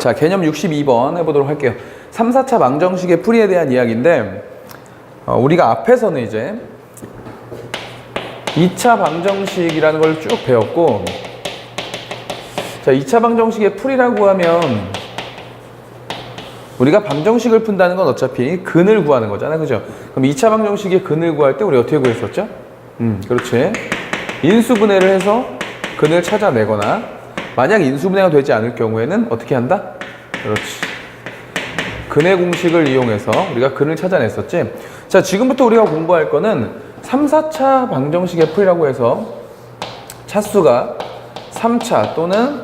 자, 개념 62번 해보도록 할게요. 3, 4차 방정식의 풀이에 대한 이야기인데, 어, 우리가 앞에서는 이제 2차 방정식이라는 걸 쭉 배웠고, 자, 2차 방정식의 풀이라고 하면, 우리가 방정식을 푼다는 건 어차피 근을 구하는 거잖아. 그죠? 그럼 2차 방정식의 근을 구할 때 우리 어떻게 구했었죠? 음, 그렇지. 인수분해를 해서 근을 찾아내거나, 만약 인수분해가 되지 않을 경우에는 어떻게 한다? 그렇지. 근의 공식을 이용해서 우리가 근을 찾아냈었지. 자, 지금부터 우리가 공부할 거는 3, 4차 방정식의 풀이라고 해서 차수가 3차 또는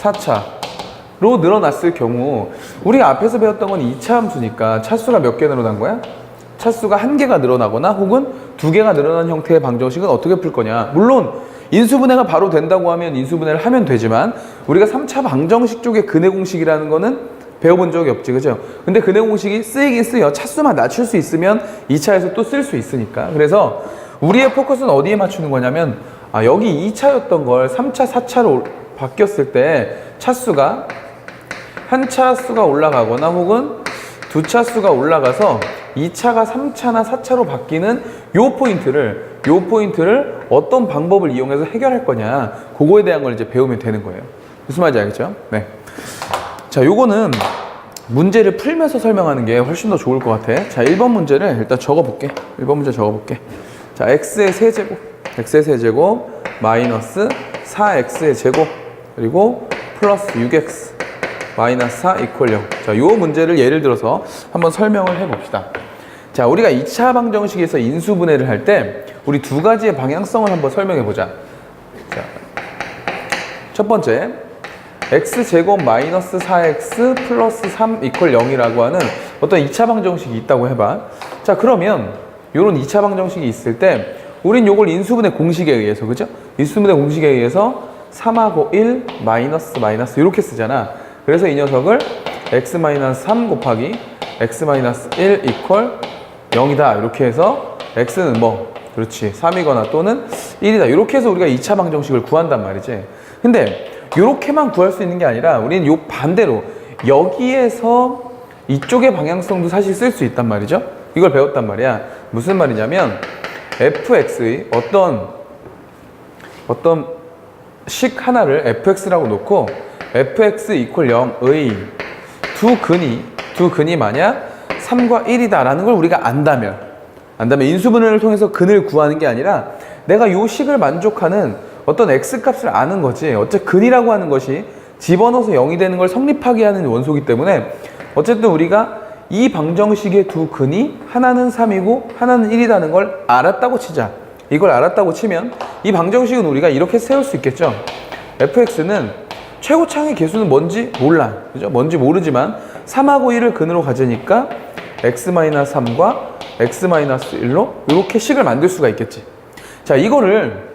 4차로 늘어났을 경우 우리가 앞에서 배웠던 건 2차 함수니까 차수가 몇 개 늘어난 거야? 차수가 한 개가 늘어나거나 혹은 두 개가 늘어난 형태의 방정식은 어떻게 풀 거냐? 물론 인수분해가 바로 된다고 하면 인수분해를 하면 되지만 우리가 3차 방정식 쪽의 근의 공식이라는 거는 배워본 적이 없지, 그죠? 근데 근의 공식이 쓰이긴 쓰여. 차수만 낮출 수 있으면 2차에서 또 쓸 수 있으니까. 그래서 우리의 포커스는 어디에 맞추는 거냐면, 아, 여기 2차였던 걸 3차, 4차로 바뀌었을 때 차수가 한 차수가 올라가거나 혹은 두 차수가 올라가서 2차가 3차나 4차로 바뀌는 요 포인트를 요 포인트를 어떤 방법을 이용해서 해결할 거냐 그거에 대한 걸 이제 배우면 되는 거예요. 무슨 말인지 알겠죠? 네. 자, 요거는 문제를 풀면서 설명하는 게 훨씬 더 좋을 것 같아. 자, 1번 문제를 일단 적어볼게. 1번 문제 적어볼게. 자, x의 세제곱, x의 세제곱, 마이너스 4x의 제곱, 그리고 플러스 6x, 마이너스 4 이퀄 0. 자, 요 문제를 예를 들어서 한번 설명을 해봅시다. 자, 우리가 2차 방정식에서 인수분해를 할 때 우리 두 가지의 방향성을 한번 설명해 보자. 자, 첫 번째, x제곱 마이너스 4x 플러스 3 이퀄 0이라고 하는 어떤 2차 방정식이 있다고 해봐. 자, 그러면 이런 2차 방정식이 있을 때 우린 요걸 인수분해 공식에 의해서, 그죠? 인수분해 공식에 의해서 3하고 1 마이너스 마이너스 이렇게 쓰잖아. 그래서 이 녀석을 x 마이너스 3 곱하기 x 마이너스 1 이퀄 0이다. 이렇게 해서 x는 뭐 그렇지 3이거나 또는 1이다. 이렇게 해서 우리가 2차 방정식을 구한단 말이지. 근데 이렇게만 구할 수 있는 게 아니라 우리는 요 반대로 여기에서 이쪽의 방향성도 사실 쓸 수 있단 말이죠. 이걸 배웠단 말이야. 무슨 말이냐면 fx의 어떤 어떤 식 하나를 fx라고 놓고 fx 이퀄 0의 두 근이 두 근이 만약 3과 1이다라는 걸 우리가 안다면 안다면 인수분해를 통해서 근을 구하는 게 아니라 내가 요 식을 만족하는 어떤 x 값을 아는 거지. 어째 근이라고 하는 것이 집어넣어서 0이 되는 걸 성립하게 하는 원소기 때문에 어쨌든 우리가 이 방정식의 두 근이 하나는 3이고 하나는 1이라는 걸 알았다고 치자. 이걸 알았다고 치면 이 방정식은 우리가 이렇게 세울 수 있겠죠. fx는 최고창의 개수는 뭔지 몰라 그죠 뭔지 모르지만 3하고 1을 근으로 가지니까 x-3과 x-1로 이렇게 식을 만들 수가 있겠지 자 이거를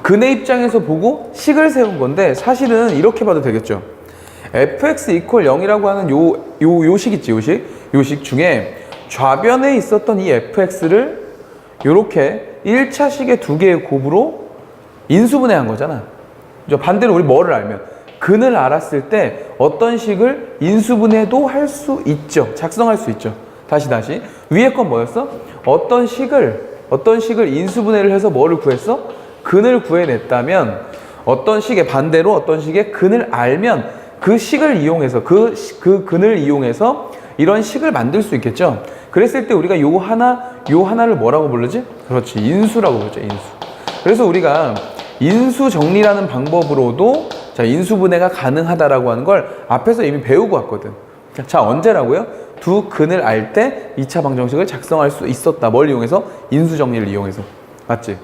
근의 입장에서 보고 식을 세운 건데 사실은 이렇게 봐도 되겠죠. fx 이퀄 0이라고 하는 요, 요, 요식 있지, 요 식? 요식 중에 좌변에 있었던 이 fx를 요렇게 1차식의 두 개의 곱으로 인수분해한 거잖아. 반대로 우리 뭐를 알면 근을 알았을 때 어떤 식을 인수분해도 할 수 있죠. 작성할 수 있죠. 다시 다시. 위에 건 뭐였어? 어떤 식을 어떤 식을 인수분해를 해서 뭐를 구했어? 근을 구해냈다면 어떤 식의 반대로 어떤 식의 근을 알면 그 식을 이용해서 그, 시- 그 근을 이용해서 이런 식을 만들 수 있겠죠. 그랬을 때 우리가 요 하나 요 하나를 뭐라고 부르지? 그렇지 인수라고 부르죠 인수. 그래서 우리가 인수 정리라는 방법으로도 자 인수분해가 가능하다라고 하는 걸 앞에서 이미 배우고 왔거든. 자 언제라고요? 두 근을 알 때 2차 방정식을 작성할 수 있었다. 뭘 이용해서? 인수 정리를 이용해서. 맞지?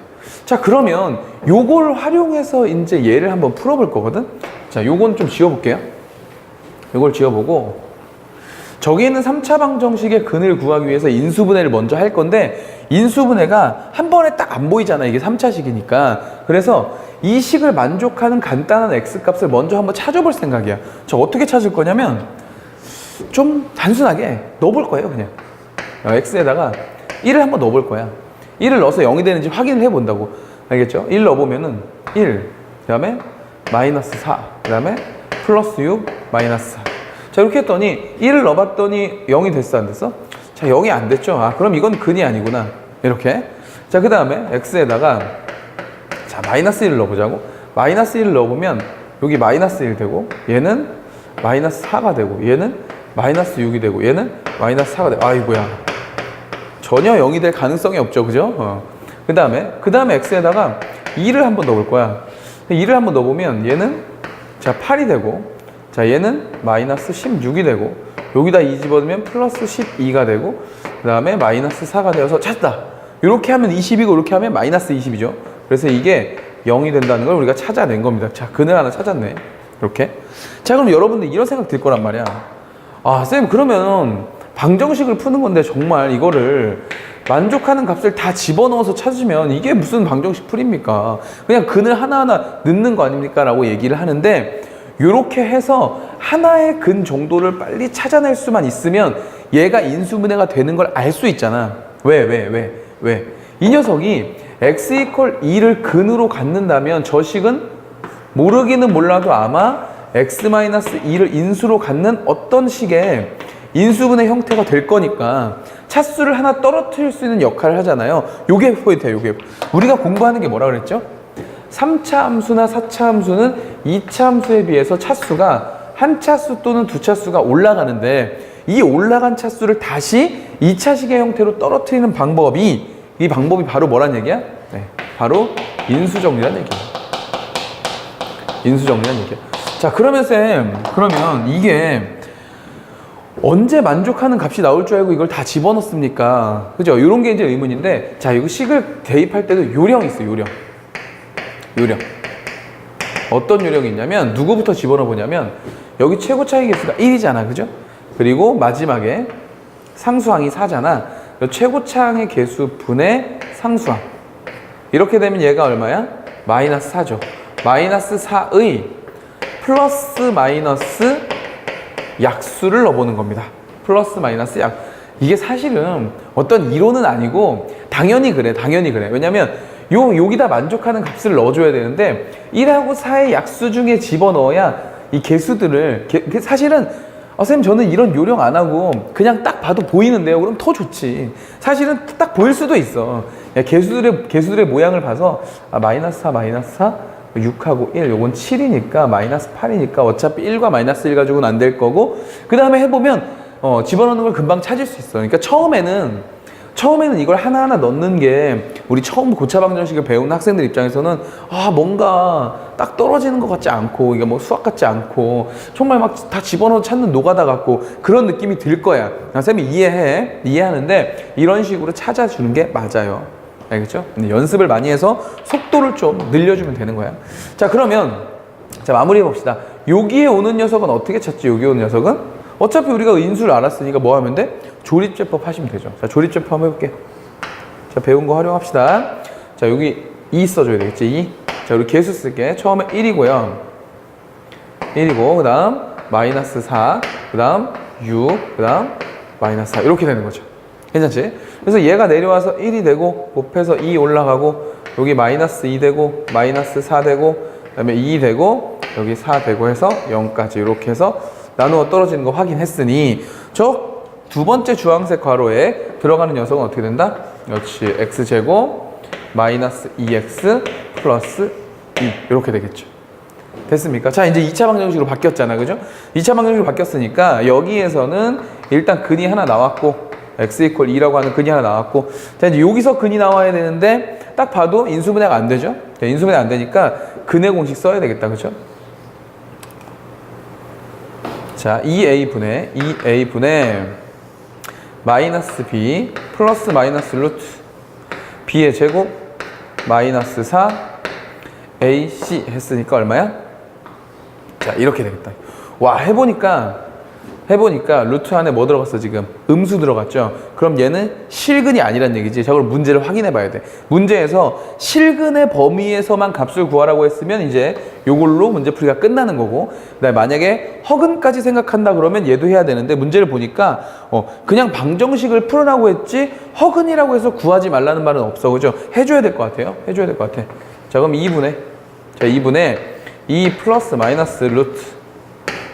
자 그러면 요걸 활용해서 이제 얘를 한번 풀어 볼 거거든. 자 요건 좀 지워 볼게요. 요걸 지워 보고 저기 있는 3차 방정식의 근을 구하기 위해서 인수분해를 먼저 할 건데 인수분해가 한 번에 딱 안 보이잖아 이게 3차식이니까. 그래서 이 식을 만족하는 간단한 x값을 먼저 한번 찾아볼 생각이야. 저 어떻게 찾을 거냐면 좀 단순하게 넣어볼 거예요 그냥. 어, x에다가 1을 한번 넣어볼 거야. 1을 넣어서 0이 되는지 확인을 해본다고. 알겠죠? 1 넣어보면은 1 그 다음에 마이너스 4그 다음에 플러스 6 마이너스 4. 자 이렇게 했더니 1을 넣어봤더니 0이 됐어 안 됐어? 자 0이 안 됐죠. 아 그럼 이건 근이 아니구나. 이렇게. 자 그 다음에 x에다가 자 마이너스 1을 넣어보자고. 마이너스 1을 넣어보면 여기 마이너스 1 되고 얘는 마이너스 4가 되고 얘는 마이너스 6이 되고 얘는 마이너스 4가 되고 아이고야. 전혀 0이 될 가능성이 없죠. 그죠? 어. 그 다음에, 그 다음에 x에다가 2를 한번 넣어볼 거야. 2를 한번 넣어보면 얘는 자 8이 되고 자 얘는 마이너스 16이 되고 여기다 2 집어넣으면 플러스 12가 되고 그 다음에 마이너스 4가 되어서 찾다. 이렇게 하면 20이고 이렇게 하면 마이너스 20이죠. 그래서 이게 0이 된다는 걸 우리가 찾아낸 겁니다. 자, 근을 하나 찾았네. 이렇게. 자, 그럼 여러분들 이런 생각 들 거란 말이야. 아, 쌤, 그러면 방정식을 푸는 건데 정말 이거를 만족하는 값을 다 집어넣어서 찾으면 이게 무슨 방정식 풀입니까? 그냥 근을 하나하나 넣는 거 아닙니까? 라고 얘기를 하는데 이렇게 해서 하나의 근 정도를 빨리 찾아낼 수만 있으면 얘가 인수분해가 되는 걸 알 수 있잖아. 왜, 왜, 왜, 왜? 이 녀석이 x 이퀄 2를 근으로 갖는다면 저 식은 모르기는 몰라도 아마 x-2를 인수로 갖는 어떤 식의 인수분해 형태가 될 거니까 차수를 하나 떨어뜨릴 수 있는 역할을 하잖아요. 요게 포인트예요, 요게. 우리가 공부하는 게 뭐라 그랬죠? 3차 함수나 4차 함수는 2차 함수에 비해서 차수가 한 차수 또는 두 차수가 올라가는데 이 올라간 차수를 다시 2차식의 형태로 떨어뜨리는 방법이 이 방법이 바로 뭐란 얘기야? 네, 바로 인수정리란 얘기야. 인수정리란 얘기야. 자, 그러면 쌤, 그러면 이게 언제 만족하는 값이 나올 줄 알고 이걸 다 집어넣습니까? 그죠? 이런 게 이제 의문인데, 자, 이거 식을 대입할 때도 요령이 있어, 요령. 요령. 어떤 요령이 있냐면, 누구부터 집어넣어 보냐면, 여기 최고 차이 개수가 1이잖아, 그죠? 그리고 마지막에 상수항이 4잖아. 최고 차항의 개수 분의 상수항. 이렇게 되면 얘가 얼마야? 마이너스 4죠. 마이너스 4의 플러스 마이너스 약수를 넣어보는 겁니다. 플러스 마이너스 약. 이게 사실은 어떤 이론은 아니고 당연히 그래. 당연히 그래. 왜냐면 요 여기다 만족하는 값을 넣어줘야 되는데 1하고 4의 약수 중에 집어넣어야 이 개수들을 개- 그 사실은 어, 쌤 저는 이런 요령 안 하고 그냥 딱 봐도 보이는데요. 그럼 더 좋지. 사실은 딱 보일 수도 있어. 야, 개수들의 개수들의 모양을 봐서 아, 마이너스 4 마이너스 4 6하고 1 요건 7이니까 마이너스 8이니까 어차피 1과 마이너스 1 가지고는 안 될 거고 그 다음에 해보면 어, 집어넣는 걸 금방 찾을 수 있어. 그러니까 처음에는 처음에는 이걸 하나하나 넣는 게 우리 처음 고차 방정식을 배우는 학생들 입장에서는 아 뭔가 딱 떨어지는 것 같지 않고 이게 뭐 수학 같지 않고 정말 막 다 집어넣어 찾는 노가다 같고 그런 느낌이 들 거야. 아, 쌤이 이해해 이해하는데 이런 식으로 찾아주는 게 맞아요. 알겠죠? 연습을 많이 해서 속도를 좀 늘려주면 되는 거야. 자 그러면 자 마무리해 봅시다. 여기에 오는 녀석은 어떻게 찾지? 여기 오는 녀석은 어차피 우리가 인수를 알았으니까 뭐 하면 돼? 조립제법 하시면 되죠. 자, 조립제법 한번 해볼게. 자, 배운 거 활용합시다. 자, 여기 2 써줘야 되겠지, 2. 자, 우리 개수 쓸게. 처음에 1이고요. 1이고, 그 다음, 마이너스 4, 그 다음, 6, 그 다음, 마이너스 4. 이렇게 되는 거죠. 괜찮지? 그래서 얘가 내려와서 1이 되고, 곱해서 2 올라가고, 여기 마이너스 2 되고, 마이너스 4 되고, 그 다음에 2 되고, 여기 4 되고 해서 0까지 이렇게 해서 나누어 떨어지는 거 확인했으니 저 두 번째 주황색 괄호에 들어가는 녀석은 어떻게 된다? 역시 x제곱 마이너스 2x 플러스 2 이렇게 되겠죠. 됐습니까? 자 이제 2차 방정식으로 바뀌었잖아 그죠? 2차 방정식으로 바뀌었으니까 여기에서는 일단 근이 하나 나왔고 x 이퀄 2라고 하는 근이 하나 나왔고 자 이제 여기서 근이 나와야 되는데 딱 봐도 인수분해가 안 되죠? 자, 인수분해 안 되니까 근의 공식 써야 되겠다 그죠? 자, 2a 분의 2a 분의 마이너스 b 플러스 마이너스 루트 b의 제곱 마이너스 4 ac 했으니까 얼마야? 자, 이렇게 되겠다. 와, 해보니까 해보니까 루트 안에 뭐 들어갔어 지금? 음수 들어갔죠? 그럼 얘는 실근이 아니란 얘기지. 자, 그럼 문제를 확인해 봐야 돼. 문제에서 실근의 범위에서만 값을 구하라고 했으면 이제 요걸로 문제 풀이가 끝나는 거고 그다음에 만약에 허근까지 생각한다 그러면 얘도 해야 되는데 문제를 보니까 어, 그냥 방정식을 풀으라고 했지 허근이라고 해서 구하지 말라는 말은 없어. 그죠? 해줘야 될 것 같아요. 해줘야 될 것 같아. 자, 그럼 2분의 자, 2분의 2 플러스 마이너스 루트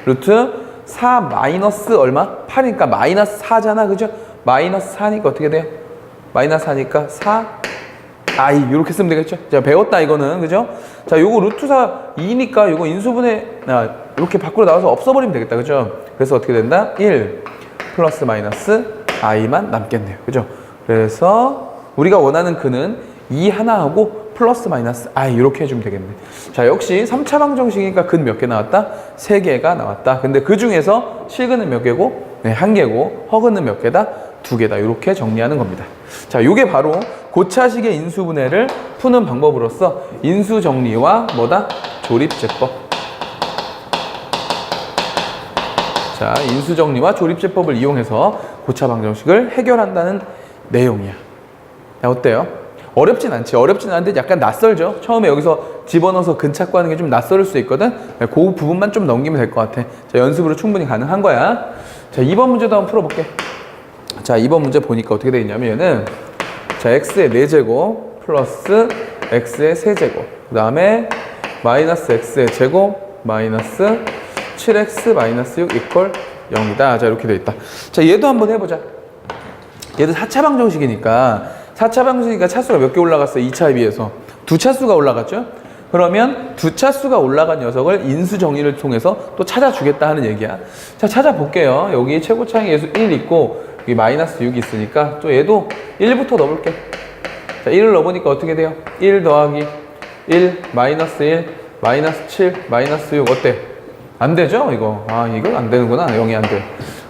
루트 4 마이너스 얼마? 8이니까 마이너스 4잖아. 그죠? 마이너스 4니까 어떻게 돼요? 마이너스 4니까 4 i 이렇게 쓰면 되겠죠? 자, 배웠다 이거는. 그죠? 자, 요거 루트 4 2니까 요거 인수분해 아, 이렇게 밖으로 나와서 없어버리면 되겠다. 그죠? 그래서 어떻게 된다? 1 플러스 마이너스 i만 남겠네요. 그죠? 그래서 우리가 원하는 근은 2 하나 하고 플러스 마이너스 i 이렇게 해주면 되겠네. 자, 역시 3차 방정식이니까 근 몇 개 나왔다? 3개가 나왔다. 근데 그 중에서 실근은 몇 개고? 네, 한 개고 허근은 몇 개다? 두 개다. 이렇게 정리하는 겁니다. 자, 요게 바로 고차식의 인수분해를 푸는 방법으로서 인수 정리와 뭐다? 조립제법. 자, 인수정리와 조립제법을 이용해서 고차 방정식을 해결한다는 내용이야. 야, 어때요? 어렵진 않지. 어렵진 않은데 약간 낯설죠? 처음에 여기서 집어넣어서 근착 하는 게 좀 낯설을 수 있거든? 그 부분만 좀 넘기면 될 것 같아. 자, 연습으로 충분히 가능한 거야. 자, 2번 문제도 한번 풀어볼게. 자, 2번 문제 보니까 어떻게 돼 있냐면 얘는 자, x의 4제곱 플러스 x의 세제곱 그 다음에 마이너스 x의 제곱 마이너스 7x 마이너스 6 이퀄 0이다. 자, 이렇게 돼 있다. 자, 얘도 한번 해보자. 얘도 4차 방 정식이니까 4차 방정식이니까 차수가 몇 개 올라갔어? 2차에 비해서 두 차수가 올라갔죠? 그러면 두 차수가 올라간 녀석을 인수 정리를 통해서 또 찾아주겠다 하는 얘기야. 자, 찾아볼게요. 여기 최고차항 예수 1 있고 여기 마이너스 6이 있으니까 또 얘도 1부터 넣어볼게. 자, 1을 넣어보니까 어떻게 돼요? 1 더하기 1 마이너스 1 마이너스 7 마이너스 6 어때? 안 되죠? 이거. 아, 이건 안 되는구나. 0이 안 돼.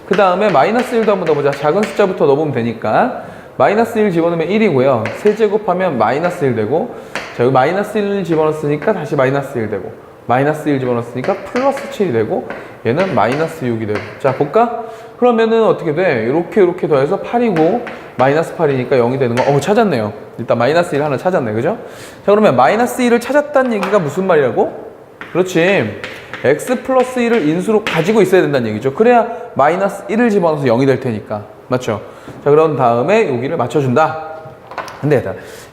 그 다음에 마이너스 1도 한번 넣어보자. 작은 숫자부터 넣어보면 되니까. 마이너스 1 집어넣으면 1이고요. 세제곱하면 마이너스 1 되고. 자, 여기 마이너스 1 집어넣었으니까 다시 마이너스 1 되고. 마이너스 1 집어넣었으니까 플러스 7이 되고. 얘는 마이너스 6이 되고. 자, 볼까? 그러면은 어떻게 돼? 이렇게 이렇게 더해서 8이고 마이너스 8이니까 0이 되는 거. 어, 찾았네요. 일단 마이너스 1 하나 찾았네. 그죠? 자, 그러면 마이너스 1을 찾았다는 얘기가 무슨 말이라고? 그렇지. x 플러스 1을 인수로 가지고 있어야 된다는 얘기죠. 그래야 마이너스 1을 집어넣어서 0이 될 테니까. 맞죠? 자, 그런 다음에 여기를 맞춰준다. 근데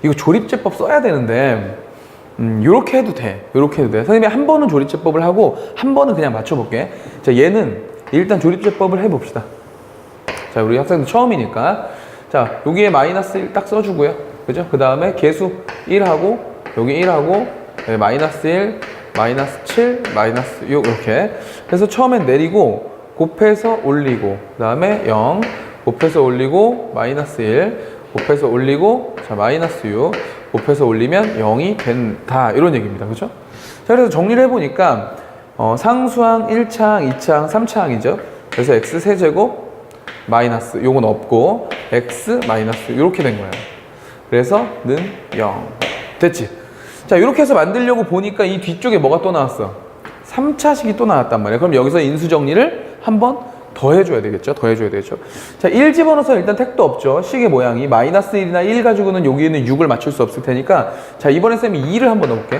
이거 조립제법 써야 되는데, 음, 요렇게 해도 돼. 요렇게 해도 돼. 선생님이 한 번은 조립제법을 하고, 한 번은 그냥 맞춰볼게. 자, 얘는 일단 조립제법을 해봅시다. 자, 우리 학생들 처음이니까. 자, 여기에 마이너스 1 딱 써주고요. 그죠? 그 다음에 개수 1하고, 여기 1하고, 네, 마이너스 1, 마이너스 7, 마이너스 6, 이렇게. 그래서 처음엔 내리고, 곱해서 올리고, 그 다음에 0, 곱해서 올리고, 마이너스 1, 곱해서 올리고, 자, 마이너스 6, 곱해서 올리면 0이 된다. 이런 얘기입니다. 그죠? 자, 그래서 정리를 해보니까, 어, 상수항 1차항, 2차항, 3차항이죠. 그래서 x 세제곱, 마이너스, 요건 없고, x 마이너스, 이렇게 된 거예요. 그래서 는 0. 됐지? 자, 이렇게 해서 만들려고 보니까 이 뒤쪽에 뭐가 또 나왔어? 3차식이 또 나왔단 말이야. 그럼 여기서 인수 정리를 한번 더 해줘야 되겠죠? 더 해줘야 되겠죠? 자, 1 집어넣어서 일단 택도 없죠. 식의 모양이 마이너스 1이나 1 가지고는 여기에는 6을 맞출 수 없을 테니까 자, 이번에 쌤이 2를 한번 넣어볼게.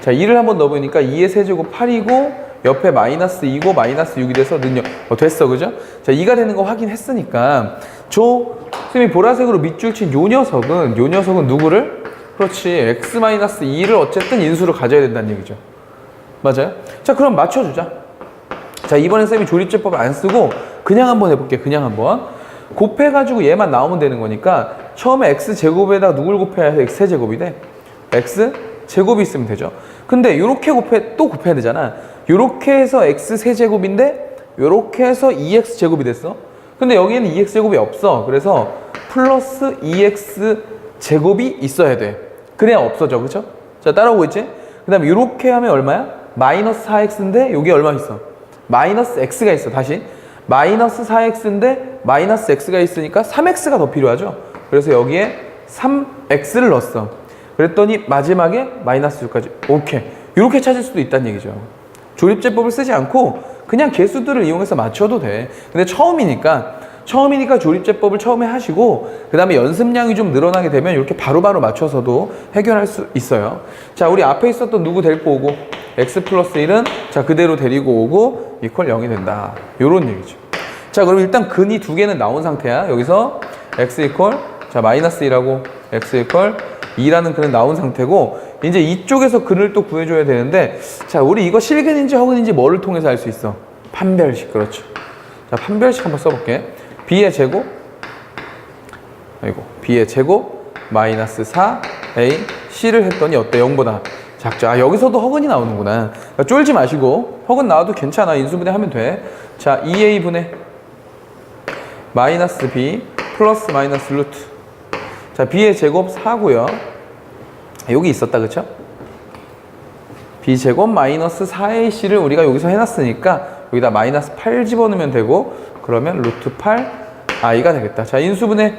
자, 2를 한번 넣어보니까 2의 세제곱 8이고 옆에 마이너스 2고 마이너스 6이 돼서 는요. 어, 됐어. 그죠? 자, 2가 되는 거 확인했으니까 저 쌤이 보라색으로 밑줄 친 요 녀석은 요 녀석은 누구를? 그렇지. x-2를 어쨌든 인수로 가져야 된다는 얘기죠. 맞아요? 자, 그럼 맞춰주자. 자, 이번엔 쌤이 조립제법 안 쓰고 그냥 한번 해볼게. 그냥 한번. 곱해가지고 얘만 나오면 되는 거니까 처음에 x제곱에다 누굴 곱해야 해서 x제곱이 돼? x 제곱이 있으면 되죠. 근데 요렇게 곱해 또 곱해야 되잖아. 요렇게 해서 x 세제곱인데 요렇게 해서 2x 제곱이 됐어. 근데 여기에는 2x 제곱이 없어. 그래서 플러스 2x 제곱이 있어야 돼. 그래야 없어져. 그죠? 자, 따라오고 있지? 그 다음에 요렇게 하면 얼마야? 마이너스 4x인데 여기 얼마 있어? 마이너스 x가 있어. 다시. 마이너스 4x인데 마이너스 x가 있으니까 3x가 더 필요하죠. 그래서 여기에 3x를 넣었어. 그랬더니 마지막에 마이너스 6까지. 오케이. 이렇게 찾을 수도 있다는 얘기죠. 조립제법을 쓰지 않고 그냥 개수들을 이용해서 맞춰도 돼. 근데 처음이니까 처음이니까 조립제법을 처음에 하시고 그 다음에 연습량이 좀 늘어나게 되면 이렇게 바로바로 맞춰서도 해결할 수 있어요. 자, 우리 앞에 있었던 누구 데리고 오고 x 플러스 1은 자 그대로 데리고 오고 이퀄 0이 된다. 요런 얘기죠. 자, 그럼 일단 근이 두 개는 나온 상태야. 여기서 x 이퀄 자 마이너스 1하고 x 이퀄 2라는 근은 나온 상태고 이제 이쪽에서 근을 또 구해줘야 되는데 자 우리 이거 실근인지 허근인지 뭐를 통해서 알 수 있어? 판별식 그렇죠. 자 판별식 한번 써볼게. b의 제곱 아이고 b의 제곱 마이너스 4a c를 했더니 어때? 0보다 작죠. 아 여기서도 허근이 나오는구나. 그러니까 쫄지 마시고 허근 나와도 괜찮아. 인수분해 하면 돼. 자 2a 분의 마이너스 b 플러스 마이너스 루트 자 b의 제곱 4고요 여기 있었다 그쵸? b 제곱 마이너스 4ac를 우리가 여기서 해놨으니까 여기다 마이너스 8 집어넣으면 되고 그러면 루트 8 i가 되겠다 자 인수분해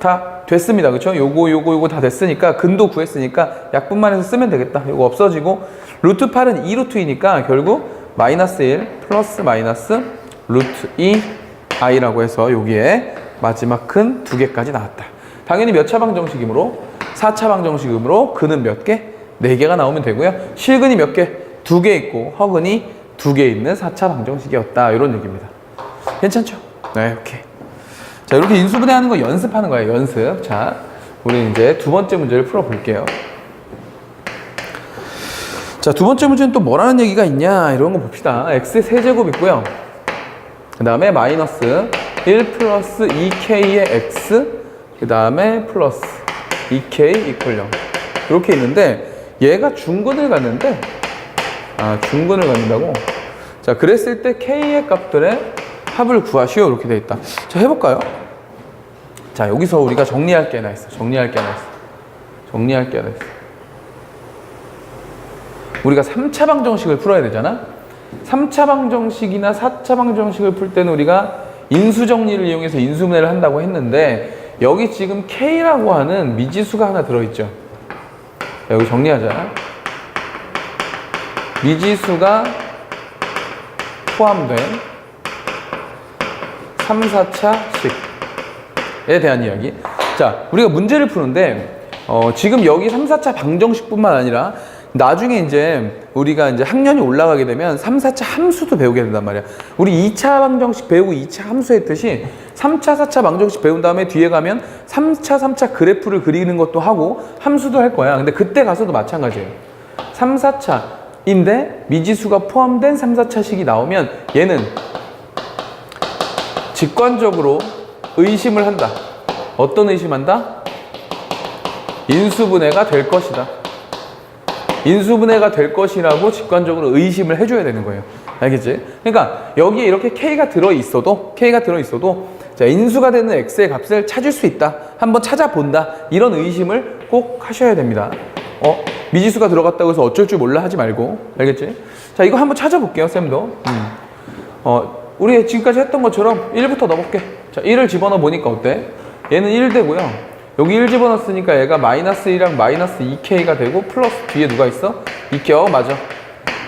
다 됐습니다 그쵸? 요거 요거 요거 다 됐으니까 근도 구했으니까 약분만 해서 쓰면 되겠다 요거 없어지고 루트 8은 2루트이니까 결국 마이너스 1 플러스 마이너스 루트 2 i라고 해서 여기에 마지막 근 두 개까지 나왔다. 당연히 몇 차 방정식이므로 4차 방정식이므로 근은 몇 개? 네 개가 나오면 되고요. 실근이 몇 개? 두 개 있고 허근이 두 개 있는 4차 방정식이었다. 이런 얘기입니다. 괜찮죠? 네, 오케이. 자, 이렇게 인수분해 하는 거 연습하는 거예요. 연습. 자, 우리 이제 두 번째 문제를 풀어 볼게요. 자, 두 번째 문제는 또 뭐라는 얘기가 있냐? 이런 거 봅시다. x의 세제곱 있고요. 그 다음에 마이너스 1 플러스 2k의 x 그 다음에 플러스 2k 이퀄 0 이렇게 있는데 얘가 중근을 갖는데 아 중근을 갖는다고 자 그랬을 때 k의 값들의 합을 구하시오. 이렇게 돼 있다. 자 해볼까요? 자 여기서 우리가 정리할 게 하나 있어. 정리할 게 하나 있어. 정리할 게 하나 있어. 우리가 3차 방정식을 풀어야 되잖아? 3차 방정식이나 4차 방정식을 풀 때는 우리가 인수 정리를 이용해서 인수분해를 한다고 했는데 여기 지금 K라고 하는 미지수가 하나 들어있죠. 자, 여기 정리하자. 미지수가 포함된 3, 4차식에 대한 이야기. 자, 우리가 문제를 푸는데 어, 지금 여기 3, 4차 방정식뿐만 아니라 나중에 이제 우리가 이제 학년이 올라가게 되면 3, 4차 함수도 배우게 된단 말이야. 우리 2차 방정식 배우고 2차 함수 했듯이 3차, 4차 방정식 배운 다음에 뒤에 가면 3차, 3차 그래프를 그리는 것도 하고 함수도 할 거야. 근데 그때 가서도 마찬가지예요. 3, 4차인데 미지수가 포함된 3, 4차식이 나오면 얘는 직관적으로 의심을 한다. 어떤 의심한다? 인수분해가 될 것이다. 인수분해가 될 것이라고 직관적으로 의심을 해줘야 되는 거예요. 알겠지? 그러니까 여기에 이렇게 K가 들어있어도, K가 들어있어도, 자, 인수가 되는 X의 값을 찾을 수 있다. 한번 찾아본다. 이런 의심을 꼭 하셔야 됩니다. 어? 미지수가 들어갔다고 해서 어쩔 줄 몰라 하지 말고. 알겠지? 자, 이거 한번 찾아볼게요, 쌤도. 음. 어, 우리 지금까지 했던 것처럼 1부터 넣어볼게. 자, 1을 집어넣어 보니까 어때? 얘는 1 되고요. 여기 1 집어넣었으니까 얘가 마이너스 1이랑 마이너스 2K가 되고 플러스 뒤에 누가 있어? 2K. 어, 맞아.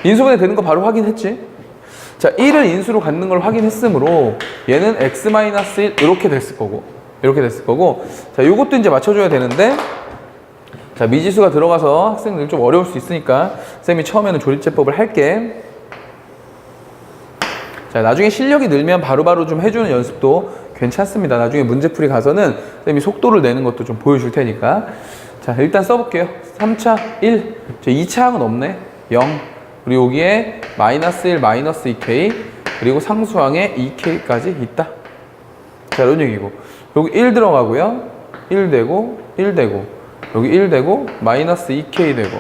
인수분해 되는 거 바로 확인했지? 자, 1을 인수로 갖는 걸 확인했으므로 얘는 x-1 이렇게 됐을 거고 이렇게 됐을 거고 자, 요것도 이제 맞춰줘야 되는데 자, 미지수가 들어가서 학생들 좀 어려울 수 있으니까 쌤이 처음에는 조립제법을 할게 자, 나중에 실력이 늘면 바로 바로 좀 해주는 연습도 괜찮습니다. 나중에 문제풀이 가서는 쌤이 속도를 내는 것도 좀 보여줄 테니까. 자, 일단 써볼게요. 3차 1. 저 2차 항은 없네. 0. 그리고 여기에 마이너스 1, 마이너스 2K. 그리고 상수항에 2K까지 있다. 자, 이런 얘기고. 여기 1 들어가고요. 1 되고, 1 되고. 여기 1 되고, 마이너스 2K 되고.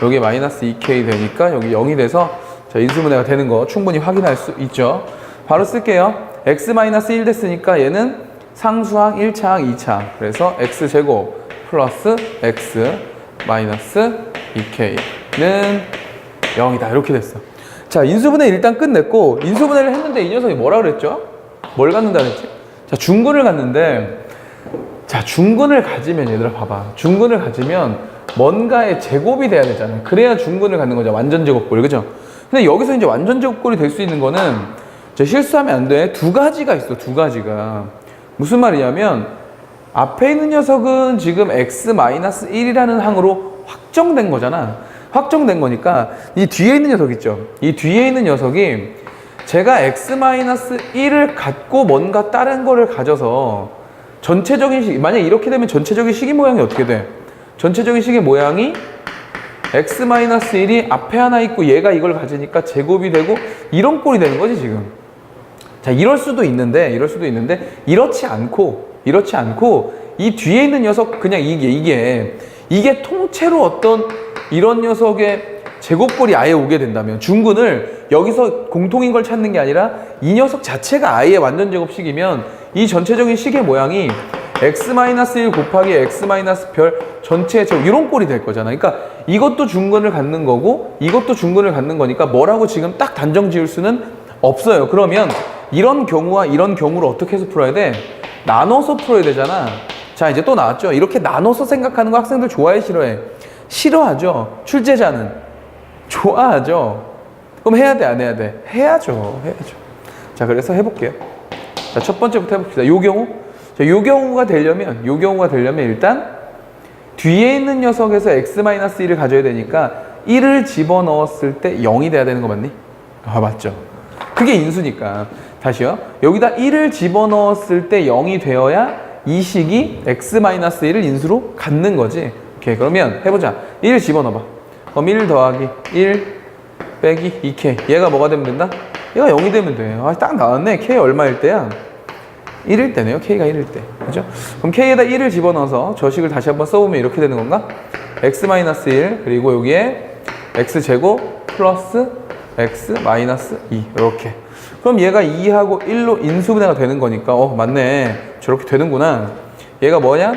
여기 마이너스 2K 되니까 여기 0이 돼서 자, 인수분해가 되는 거 충분히 확인할 수 있죠. 바로 쓸게요. x-1 됐으니까 얘는 상수항 1차항 2차항. 그래서 x제곱 플러스 x 마이너스 2k는 0이다. 이렇게 됐어. 자, 인수분해 일단 끝냈고 인수분해를 했는데 이 녀석이 뭐라 그랬죠? 뭘 갖는다 그랬지? 자, 중근을 갖는데 자, 중근을 가지면 얘들아 봐봐. 중근을 가지면 뭔가의 제곱이 돼야 되잖아. 그래야 중근을 갖는 거죠. 완전 제곱꼴. 그죠? 근데 여기서 이제 완전 제곱꼴이 될 수 있는 거는 저 실수하면 안 돼. 두 가지가 있어, 두 가지가. 무슨 말이냐면, 앞에 있는 녀석은 지금 x-1이라는 항으로 확정된 거잖아. 확정된 거니까, 이 뒤에 있는 녀석 있죠? 이 뒤에 있는 녀석이 제가 x-1을 갖고 뭔가 다른 거를 가져서 전체적인 식, 만약 이렇게 되면 전체적인 식이 모양이 어떻게 돼? 전체적인 식의 모양이 x-1이 앞에 하나 있고 얘가 이걸 가지니까 제곱이 되고 이런 꼴이 되는 거지 지금. 자, 이럴 수도 있는데, 이럴 수도 있는데, 이렇지 않고, 이렇지 않고, 이 뒤에 있는 녀석, 그냥 이게, 이게, 이게 통째로 어떤 이런 녀석의 제곱꼴이 아예 오게 된다면, 중근을 여기서 공통인 걸 찾는 게 아니라, 이 녀석 자체가 아예 완전 제곱식이면, 이 전체적인 식의 모양이 x-1 곱하기 x-별 전체의 제곱, 이런 꼴이 될 거잖아. 그러니까 이것도 중근을 갖는 거고, 이것도 중근을 갖는 거니까 뭐라고 지금 딱 단정 지을 수는 없어요. 그러면 이런 경우와 이런 경우를 어떻게 해서 풀어야 돼? 나눠서 풀어야 되잖아. 자, 이제 또 나왔죠. 이렇게 나눠서 생각하는 거 학생들 좋아해, 싫어해? 싫어하죠. 출제자는. 좋아하죠. 그럼 해야 돼, 안 해야 돼? 해야죠. 해야죠. 자, 그래서 해볼게요. 자, 첫 번째부터 해봅시다. 요 경우. 자, 요 경우가 되려면, 요 경우가 되려면 일단 뒤에 있는 녀석에서 x-1을 가져야 되니까 1을 집어넣었을 때 0이 돼야 되는 거 맞니? 아, 맞죠. 그게 인수니까. 다시요. 여기다 1을 집어넣었을 때 0이 되어야 이 식이 x-1을 인수로 갖는 거지. 오케이. 그러면 해보자. 1을 집어넣어봐. 그럼 1 더하기 1 빼기 2k. 얘가 뭐가 되면 된다? 얘가 0이 되면 돼. 아, 딱 나왔네. k 얼마일 때야? 1일 때네요. k가 1일 때. 그죠? 그럼 k에다 1을 집어넣어서 저 식을 다시 한번 써보면 이렇게 되는 건가? x-1 그리고 여기에 x제곱 플러스 x 마이너스 2 이렇게 그럼 얘가 2하고 1로 인수분해가 되는 거니까 어 맞네 저렇게 되는구나 얘가 뭐냐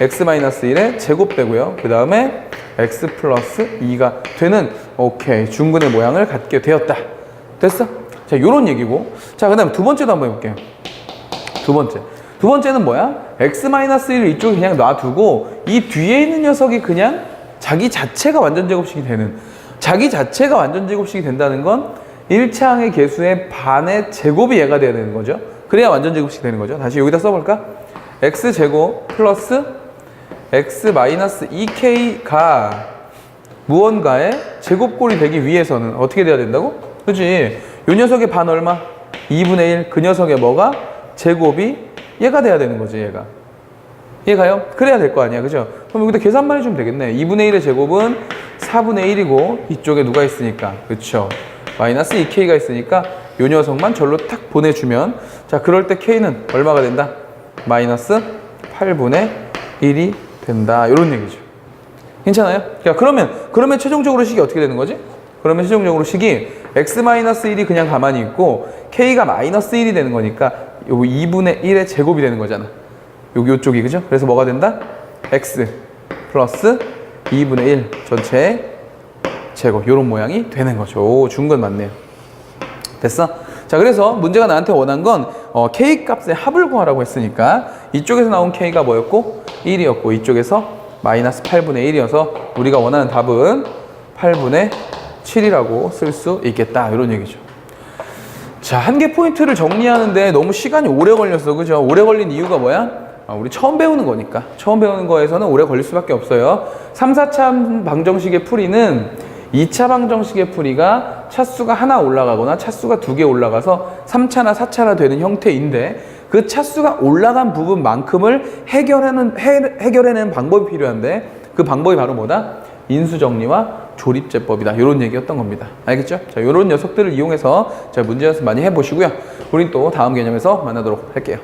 x 마이너스 1의 제곱되고요 그 다음에 x 플러스 2가 되는 오케이 중근의 모양을 갖게 되었다 됐어? 자 요런 얘기고 자 그 다음 두 번째도 한번 해볼게요 두 번째. 두 번째는 뭐야? x-1을 이쪽에 그냥 놔두고 이 뒤에 있는 녀석이 그냥 자기 자체가 완전 제곱식이 되는 자기 자체가 완전 제곱식이 된다는 건 1차항의 개수의 반의 제곱이 얘가 돼야 되는 거죠. 그래야 완전 제곱식이 되는 거죠. 다시 여기다 써볼까? x제곱 플러스 x-2k가 무언가의 제곱꼴이 되기 위해서는 어떻게 돼야 된다고? 그지? 요 녀석의 반 얼마? 2분의 1. 그 녀석의 뭐가? 제곱이 얘가 돼야 되는 거지, 얘가. 얘가요? 그래야 될 거 아니야, 그죠? 그럼 여기다 계산만 해주면 되겠네. 2분의 1의 제곱은 4분의 1이고, 이쪽에 누가 있으니까, 그쵸? 마이너스 2k가 있으니까, 요 녀석만 절로 탁 보내주면, 자, 그럴 때 k는 얼마가 된다? 마이너스 8분의 1이 된다. 요런 얘기죠. 괜찮아요? 자, 그러면, 그러면 최종적으로 식이 어떻게 되는 거지? 그러면 최종적으로 식이 x-1이 그냥 가만히 있고, k가 마이너스 1이 되는 거니까, 요 2분의 1의 제곱이 되는 거잖아. 여기 요쪽이 그죠? 그래서 뭐가 된다? x 플러스 2분의 1 전체 제곱 요런 모양이 되는 거죠. 오, 준건 맞네요. 됐어? 자, 그래서 문제가 나한테 원한 건 어, k 값의 합을 구하라고 했으니까 이쪽에서 나온 k가 뭐였고 1이었고 이쪽에서 마이너스 8분의 1이어서 우리가 원하는 답은 8분의 7이라고 쓸 수 있겠다. 이런 얘기죠. 자, 한 개 포인트를 정리하는데 너무 시간이 오래 걸렸어. 그죠? 오래 걸린 이유가 뭐야? 아, 우리 처음 배우는 거니까. 처음 배우는 거에서는 오래 걸릴 수밖에 없어요. 3, 4차 방정식의 풀이는 2차 방정식의 풀이가 차수가 하나 올라가거나 차수가 두 개 올라가서 3차나 4차나 되는 형태인데 그 차수가 올라간 부분만큼을 해결하는, 해, 해결해내는 방법이 필요한데 그 방법이 바로 뭐다? 인수정리와 조립제법이다. 이런 얘기였던 겁니다. 알겠죠? 자, 이런 녀석들을 이용해서 자, 문제 연습 많이 해보시고요. 우린 또 다음 개념에서 만나도록 할게요.